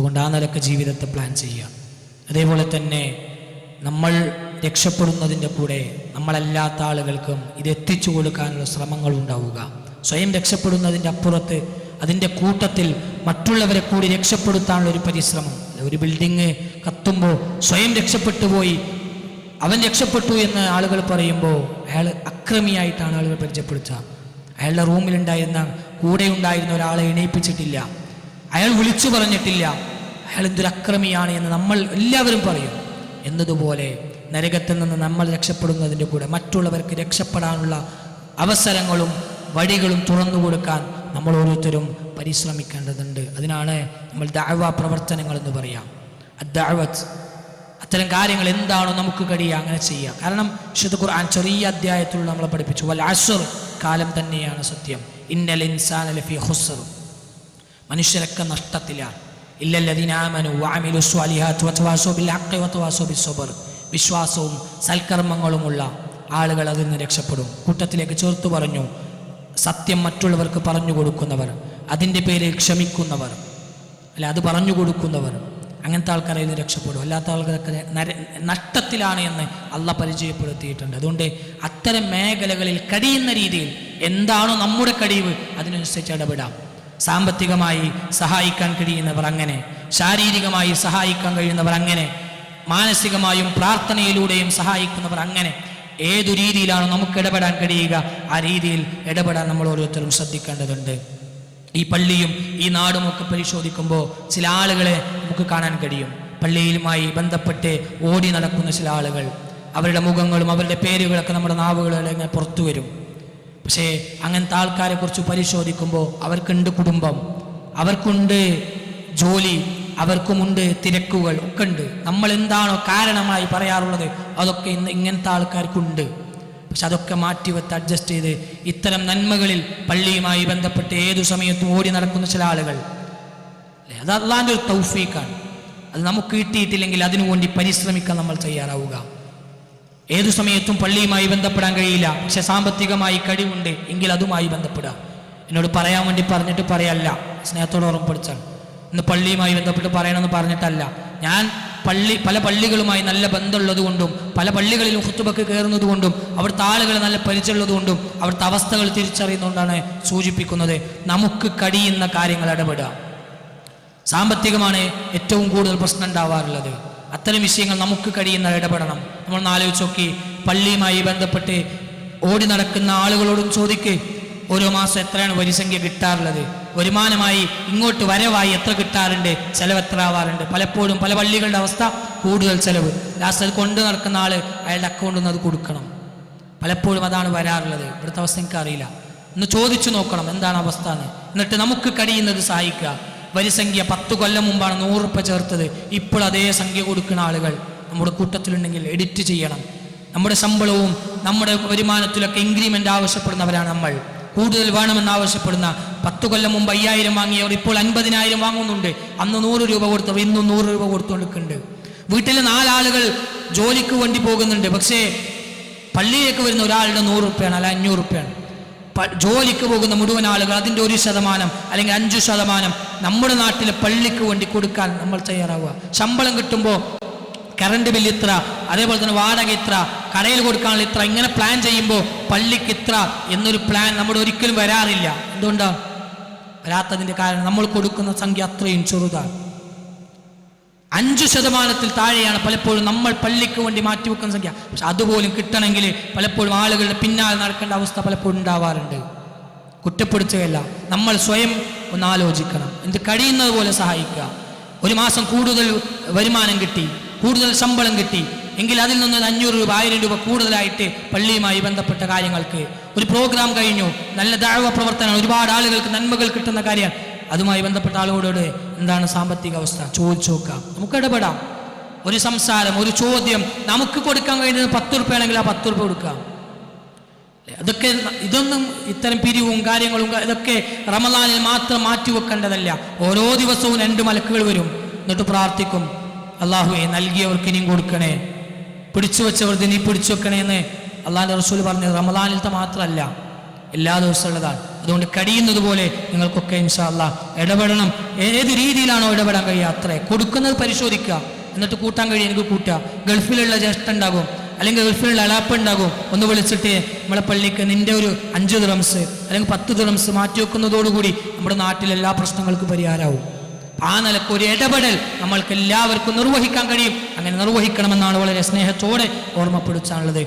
അതുകൊണ്ട് ആ നിലയ്ക്ക് ജീവിതത്തെ പ്ലാൻ ചെയ്യുക. അതേപോലെ തന്നെ നമ്മൾ രക്ഷപ്പെടുന്നതിന്റെ കൂടെ നമ്മളല്ലാത്ത ആളുകൾക്കും ഇത് എത്തിച്ചു കൊടുക്കാനുള്ള ശ്രമങ്ങൾ ഉണ്ടാവുക. സ്വയം രക്ഷപ്പെടുന്നതിന്റെ അപ്പുറത്ത് അതിന്റെ കൂട്ടത്തിൽ മറ്റുള്ളവരെ കൂടി രക്ഷപ്പെടുത്താനുള്ള ഒരു പരിശ്രമം. ഒരു ബിൽഡിങ് കത്തുമ്പോൾ സ്വയം രക്ഷപ്പെട്ടു പോയി അവൻ രക്ഷപ്പെട്ടു എന്ന് ആളുകൾ പറയുമ്പോൾ അയാൾ അക്രമിയായിട്ടാണ് ആളുകൾ പരിചയപ്പെടുത്തുക. അയാളുടെ റൂമിലുണ്ടായിരുന്ന കൂടെ ഉണ്ടായിരുന്ന ഒരാളെ എണീപ്പിച്ചിട്ടില്ല. അയാൾ വിളിച്ചു പറഞ്ഞിട്ടില്ല. അയാൾ എന്തൊരു അക്രമിയാണ് എന്ന് നമ്മൾ എല്ലാവരും പറയും. എന്നതുപോലെ നരകത്തിൽ നിന്ന് നമ്മൾ രക്ഷപ്പെടുന്നതിന്റെ കൂടെ മറ്റുള്ളവർക്ക് രക്ഷപ്പെടാനുള്ള അവസരങ്ങളും വഴികളും തുറന്നു കൊടുക്കാൻ നമ്മൾ ഓരോരുത്തരും പരിശ്രമിക്കേണ്ടതുണ്ട്. അതിനാണ് നമ്മൾ ദാഴ്വ പ്രവർത്തനങ്ങൾ എന്ന് പറയാം. അദ്ദഅവത്ത് അത്തരം കാര്യങ്ങൾ എന്താണോ നമുക്ക് കഴിയുക അങ്ങനെ ചെയ്യുക. കാരണം വിശുദ്ധ ഖുർആൻ ചെറിയ അധ്യായത്തിൽ നമ്മളെ പഠിപ്പിച്ചു. വൽ അസുർ കാലം തന്നെയാണ് സത്യം. ഇന്നൽ ഇൻസാന ലഫി ഹുസർ മനുഷ്യരൊക്കെ നഷ്ടത്തിലാണ്. വിശ്വാസവും സൽക്കർമ്മങ്ങളുമുള്ള ആളുകൾ അതിൽ നിന്ന് രക്ഷപ്പെടും. കൂട്ടത്തിലേക്ക് ചേർത്ത് പറഞ്ഞു. സത്യം മറ്റുള്ളവർക്ക് പറഞ്ഞു കൊടുക്കുന്നവർ. അതിന്റെ പേരിൽ ക്ഷമിക്കുന്നവർ. അല്ല അത് പറഞ്ഞു കൊടുക്കുന്നവർ. അങ്ങനത്തെ ആൾക്കാരെ ഇത് രക്ഷപ്പെടും. അല്ലാത്ത ആൾക്കാരൊക്കെ നഷ്ടത്തിലാണ് എന്ന് അല്ല പരിചയപ്പെടുത്തിയിട്ടുണ്ട്. അതുകൊണ്ട് അത്തരം മേഖലകളിൽ കഴിയുന്ന രീതിയിൽ എന്താണോ നമ്മുടെ കഴിവ് അതിനനുസരിച്ച് ഇടപെടാം. സാമ്പത്തികമായി സഹായിക്കാൻ കഴിയുന്നവർ അങ്ങനെ ശാരീരികമായി സഹായിക്കാൻ കഴിയുന്നവർ അങ്ങനെ മാനസികമായും പ്രാർത്ഥനയിലൂടെയും സഹായിക്കുന്നവർ അങ്ങനെ ഏതു രീതിയിലാണ് നമുക്ക് ഇടപെടാൻ കഴിയുക ആ രീതിയിൽ ഇടപെടാൻ നമ്മൾ ഓരോരുത്തരും ശ്രദ്ധിക്കേണ്ടതുണ്ട്. ഈ പള്ളിയും ഈ നാടും ഒക്കെ പരിശോധിക്കുമ്പോൾ ചില ആളുകളെ നമുക്ക് കാണാൻ കഴിയും. പള്ളിയിലുമായി ബന്ധപ്പെട്ട് ഓടി നടക്കുന്ന ചില ആളുകൾ അവരുടെ മുഖങ്ങളും അവരുടെ പേരുകളൊക്കെ നമ്മുടെ നാവുകളിൽ പുറത്തു വരും. പക്ഷേ അങ്ങനത്തെ ആൾക്കാരെ കുറിച്ച് പരിശോധിക്കുമ്പോൾ അവർക്കുണ്ട് കുടുംബം അവർക്കുണ്ട് ജോലി അവർക്കുമുണ്ട് തിരക്കുകൾ ഒക്കെ ഉണ്ട് നമ്മൾ എന്താണോ കാരണമായി പറയാറുള്ളത് അതൊക്കെ ഇന്ന് ഇങ്ങനത്തെ ആൾക്കാർക്കുണ്ട്. പക്ഷെ അതൊക്കെ മാറ്റി മാറ്റിവെത്ത് അഡ്ജസ്റ്റ് ചെയ്ത് ഇത്തരം നന്മകളിൽ പള്ളിയുമായി ബന്ധപ്പെട്ട് ഏതു സമയത്തും ഓടി നടക്കുന്ന ചില ആളുകൾ? അത് അള്ളാന്റെ ഒരു തൗഫീക്കാണ് അത് നമുക്ക് കിട്ടിയിട്ടില്ലെങ്കിൽ അതിനു വേണ്ടി പരിശ്രമിക്കാൻ നമ്മൾ തയ്യാറാവുക. ഏതു സമയത്തും പള്ളിയുമായി ബന്ധപ്പെടാൻ കഴിയില്ല. പക്ഷെ സാമ്പത്തികമായി കഴിവുണ്ട് എങ്കിൽ അതുമായി ബന്ധപ്പെടുക. എന്നോട് പറയാൻ വേണ്ടി പറഞ്ഞിട്ട് പറയല്ല. സ്നേഹത്തോട് ഉറപ്പിടിച്ചാണ് ഇന്ന് പള്ളിയുമായി ബന്ധപ്പെട്ട് പറയണമെന്ന് പറഞ്ഞിട്ടല്ല. ഞാൻ പള്ളി പല പള്ളികളുമായി നല്ല ബന്ധമുള്ളത് കൊണ്ടും പല പള്ളികളിലും ഹുത്തുബക്ക് കയറുന്നത് കൊണ്ടും അവിടുത്തെ ആളുകൾ നല്ല പരിചയമുള്ളത് കൊണ്ടും അവിടുത്തെ അവസ്ഥകൾ തിരിച്ചറിയുന്നതുകൊണ്ടാണ് സൂചിപ്പിക്കുന്നത്. നമുക്ക് കഴിയുന്ന കാര്യങ്ങൾ ഇടപെടുക. സാമ്പത്തികമാണ് ഏറ്റവും കൂടുതൽ പ്രശ്നം ഉണ്ടാവാറുള്ളത്. അത്തരം വിഷയങ്ങൾ നമുക്ക് കഴിയുന്ന ഇടപെടണം. നമ്മൾ ആലോചിച്ച് നോക്കി. പള്ളിയുമായി ബന്ധപ്പെട്ട് ഓടി നടക്കുന്ന ആളുകളോടും ചോദിക്ക്. ഓരോ മാസം എത്രയാണ് വരിസംഖ്യ കിട്ടാറുള്ളത്? വരുമാനമായി ഇങ്ങോട്ട് വരവായി എത്ര കിട്ടാറുണ്ട്? ചെലവ് എത്ര ആവാറുണ്ട് പലപ്പോഴും പല പള്ളികളുടെ അവസ്ഥ കൂടുതൽ ചെലവ്. ലാസ്റ്റ് അത് കൊണ്ടു നടക്കുന്ന ആൾ അയാളുടെ അക്കൗണ്ടിൽ നിന്ന് അത് കൊടുക്കണം. പലപ്പോഴും അതാണ് വരാറുള്ളത്. ഇവിടുത്തെ അവസ്ഥ എനിക്ക് അറിയില്ല ഒന്ന് ചോദിച്ചു നോക്കണം. എന്താണ് അവസ്ഥ എന്ന്. എന്നിട്ട് നമുക്ക് കഴിയുന്നത് സഹായിക്കുക. വരിസംഖ്യ പത്ത് കൊല്ലം മുമ്പാണ് നൂറ് രൂപ ചേർത്തത്. ഇപ്പോൾ അതേ സംഖ്യ കൊടുക്കുന്ന ആളുകൾ നമ്മുടെ കൂട്ടത്തിലുണ്ടെങ്കിൽ എഡിറ്റ് ചെയ്യണം. നമ്മുടെ ശമ്പളവും നമ്മുടെ വരുമാനത്തിലൊക്കെ ഇൻക്രിമെന്റ് ആവശ്യപ്പെടുന്നവരാണ് നമ്മൾ. കൂടുതൽ വേണമെന്ന് ആവശ്യപ്പെടുന്ന പത്ത് കൊല്ലം മുമ്പ് അയ്യായിരം വാങ്ങിയവർ ഇപ്പോൾ അൻപതിനായിരം വാങ്ങുന്നുണ്ട്. അന്ന് നൂറ് രൂപ കൊടുത്തവർ ഇന്നും നൂറ് രൂപ കൊടുത്തുകൊണ്ടിരിക്കുന്നുണ്ട് വീട്ടിൽ നാലാളുകൾ ജോലിക്ക് വേണ്ടി പോകുന്നുണ്ട്. പക്ഷേ പള്ളിയിലേക്ക് വരുന്ന ഒരാളുടെ നൂറ് റുപ്യാണ് അല്ല അഞ്ഞൂറ് റുപ്യാണ് ജോലിക്ക് പോകുന്ന മുഴുവൻ ആളുകൾ അതിന്റെ ഒരു ശതമാനം അല്ലെങ്കിൽ അഞ്ചു ശതമാനം നമ്മുടെ നാട്ടിലെ പള്ളിക്ക് വേണ്ടി കൊടുക്കാൻ നമ്മൾ തയ്യാറാവുക. ശമ്പളം കിട്ടുമ്പോൾ കറണ്ട് ബില്ല് ഇത്ര അതേപോലെ തന്നെ വാടക ഇത്ര കടയിൽ കൊടുക്കാനുള്ള ഇത്ര ഇങ്ങനെ പ്ലാൻ ചെയ്യുമ്പോൾ പള്ളിക്ക് ഇത്ര എന്നൊരു പ്ലാൻ നമ്മുടെ ഒരിക്കലും വരാറില്ല. എന്തുകൊണ്ടാണ് വരാത്തതിന്റെ കാരണം നമ്മൾ കൊടുക്കുന്ന സംഖ്യ അത്രയും ചെറുതാണ്. അഞ്ചു ശതമാനത്തിൽ താഴെയാണ് പലപ്പോഴും നമ്മൾ പള്ളിക്ക് വേണ്ടി മാറ്റിവെക്കുന്ന സംഖ്യ. പക്ഷെ അതുപോലും കിട്ടണമെങ്കിൽ പലപ്പോഴും ആളുകളുടെ പിന്നാലെ നടക്കേണ്ട അവസ്ഥ പലപ്പോഴും ഉണ്ടാവാറുണ്ട്. കുറ്റപ്പെടുത്തുകയല്ല. നമ്മൾ സ്വയം ഒന്ന് ആലോചിക്കണം. എന്ത് കഴിയുന്നത് പോലെ സഹായിക്കുക. ഒരു മാസം കൂടുതൽ വരുമാനം കിട്ടി കൂടുതൽ ശമ്പളം കിട്ടി. എങ്കിൽ അതിൽ നിന്ന് അഞ്ഞൂറ് രൂപ ആയിരം രൂപ കൂടുതലായിട്ട് പള്ളിയുമായി ബന്ധപ്പെട്ട കാര്യങ്ങൾക്ക്. ഒരു പ്രോഗ്രാം കഴിഞ്ഞു. നല്ല ദാഴ്വ പ്രവർത്തനം ഒരുപാട് ആളുകൾക്ക് നന്മകൾ കിട്ടുന്ന കാര്യം അതുമായി ബന്ധപ്പെട്ട ആളുകളോട് എന്താണ് സാമ്പത്തിക അവസ്ഥ? ചോദിച്ചു നോക്കാം. നമുക്ക് ഇടപെടാം. ഒരു സംസാരം ഒരു ചോദ്യം നമുക്ക് കൊടുക്കാൻ കഴിയുന്നത് പത്ത് ഉറുപ്പയാണെങ്കിൽ ആ പത്ത് ഉറുപ്പ കൊടുക്കാം. അതൊക്കെ ഇതൊന്നും ഇത്തരം പിരിവും കാര്യങ്ങളും ഇതൊക്കെ റമദാനിൽ മാത്രം മാറ്റിവെക്കേണ്ടതല്ല. ഓരോ ദിവസവും രണ്ട് മലക്കുകൾ വരും. എന്നിട്ട് പ്രാർത്ഥിക്കും അള്ളാഹുവെ നൽകിയവർക്ക് ഇനിയും കൊടുക്കണേ. പിടിച്ചു വെച്ചവർക്ക് നീ പിടിച്ചു വെക്കണേ എന്ന് അള്ളാഹിന്റെ റസൂൽ പറഞ്ഞത് റമദാനിലത്തെ മാത്രമല്ല എല്ലാ ദിവസവും ഉള്ളതാണ് അതുകൊണ്ട് കഴിയുന്നത് പോലെ നിങ്ങൾക്കൊക്കെ ഇൻഷാല്ല ഇടപെടണം. ഏത് രീതിയിലാണോ ഇടപെടാൻ കഴിയുക അത്രേ. കൊടുക്കുന്നത് പരിശോധിക്കുക. എന്നിട്ട് കൂട്ടാൻ കഴിയും എനിക്ക് കൂട്ടുക. ഗൾഫിലുള്ള ജ്യേഷ്ഠ ഉണ്ടാകും. അല്ലെങ്കിൽ ഗൾഫിലുള്ള അലാപ്പ് ഉണ്ടാകും. ഒന്ന് വിളിച്ചിട്ട് നമ്മളെ പള്ളിക്ക് നിന്റെ ഒരു അഞ്ച് ദിറംസ് അല്ലെങ്കിൽ പത്ത് ദിറംസ് മാറ്റി വെക്കുന്നതോടുകൂടി നമ്മുടെ നാട്ടിലെ എല്ലാ പ്രശ്നങ്ങൾക്കും പരിഹാരമാവും. ആ നിലയ്ക്ക് ഒരു ഇടപെടൽ നമ്മൾക്ക് എല്ലാവർക്കും നിർവഹിക്കാൻ കഴിയും. അങ്ങനെ നിർവഹിക്കണമെന്നാണ് വളരെ സ്നേഹത്തോടെ ഓർമ്മപ്പെടുത്താനുള്ളത്.